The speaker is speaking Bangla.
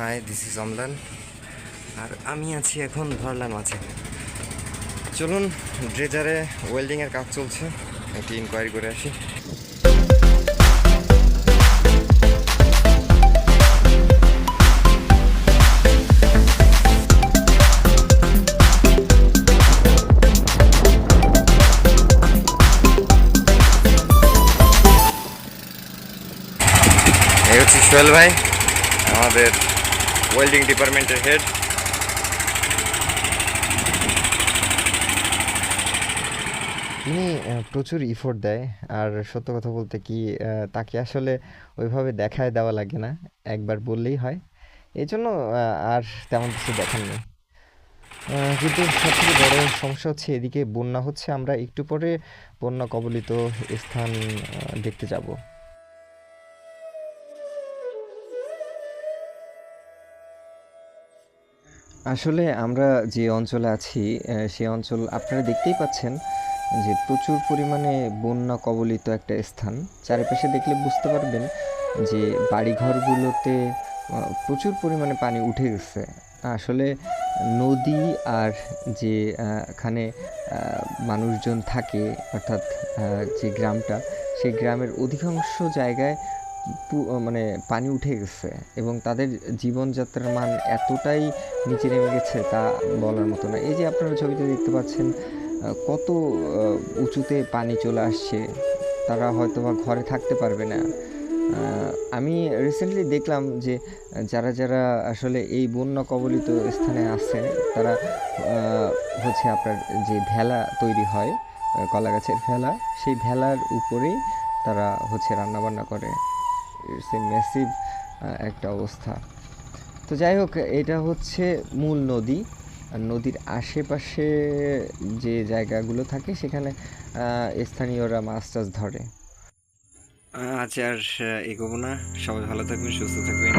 Hi this is Amlan. আর আমি আছি এখন ধরলাম মাঝে চলুন, ড্রেজারে ওয়েল্ডিংয়ের কাজ চলছে। একটি ইনকোয়ারি করে আসি। হচ্ছে সোহেল ভাই, আমাদের ওয়েল্ডিং ডিপার্টমেন্টের হেড তিনি প্রচুর ইফোর্ট দেয়। আর সত্য কথা বলতে কি তাকে আসলে ওইভাবে দেখায় দেওয়া লাগে না। একবার বললেই হয়। এই জন্য আর তেমন কিছু আহ, কিন্তু সবথেকে বড় সমস্যা হচ্ছে এদিকে বন্যা হচ্ছে। আমরা একটু পরে বন্যা কবলিত স্থান দেখতে যাব। আসলে আমরা যে অঞ্চলে আছি সে অঞ্চল আপনারা দেখতেই পাচ্ছেন যে প্রচুর পরিমাণে বন্যা কবলিত একটা স্থান। চারিপাশে দেখলে বুঝতে পারবেন যে বাড়িঘরগুলোতে প্রচুর পরিমাণে পানি উঠে গেছে। আসলে নদী আর যে এখানে মানুষজন থাকে, অর্থাৎ যে গ্রামটা সেই গ্রামের অধিকাংশ জায়গায় মানে পানি উঠে গেছে এবং তাদের জীবনযাত্রার মান এতটাই নিচে নেমে গেছে তা বলার মতো না। এই যে আপনারা ছবিতে দেখতে পাচ্ছেন কত উঁচুতে পানি চলে আসছে, তারা হয়তো বা ঘরে থাকতে পারবে না। আমি রিসেন্টলি দেখলাম যে যারা যারা আসলে এই বন্যা কবলিত স্থানে আছে, তারা হচ্ছে আপনার যে ভেলা তৈরি হয় কলা গাছের ভেলা, সেই ভেলার উপরেই তারা হচ্ছে রান্নাবান্না করে। ইটস এ ম্যাসিভ একটা অবস্থা। তো যাই হোক, এটা হচ্ছে মূল নদী। আর নদীর আশেপাশে যে জায়গাগুলো থাকে, সেখানে স্থানীয়রা মাছ টাছ ধরে। আচ্ছা আর এগোবো না। সবাই ভালো থাকবেন, সুস্থ থাকবেন।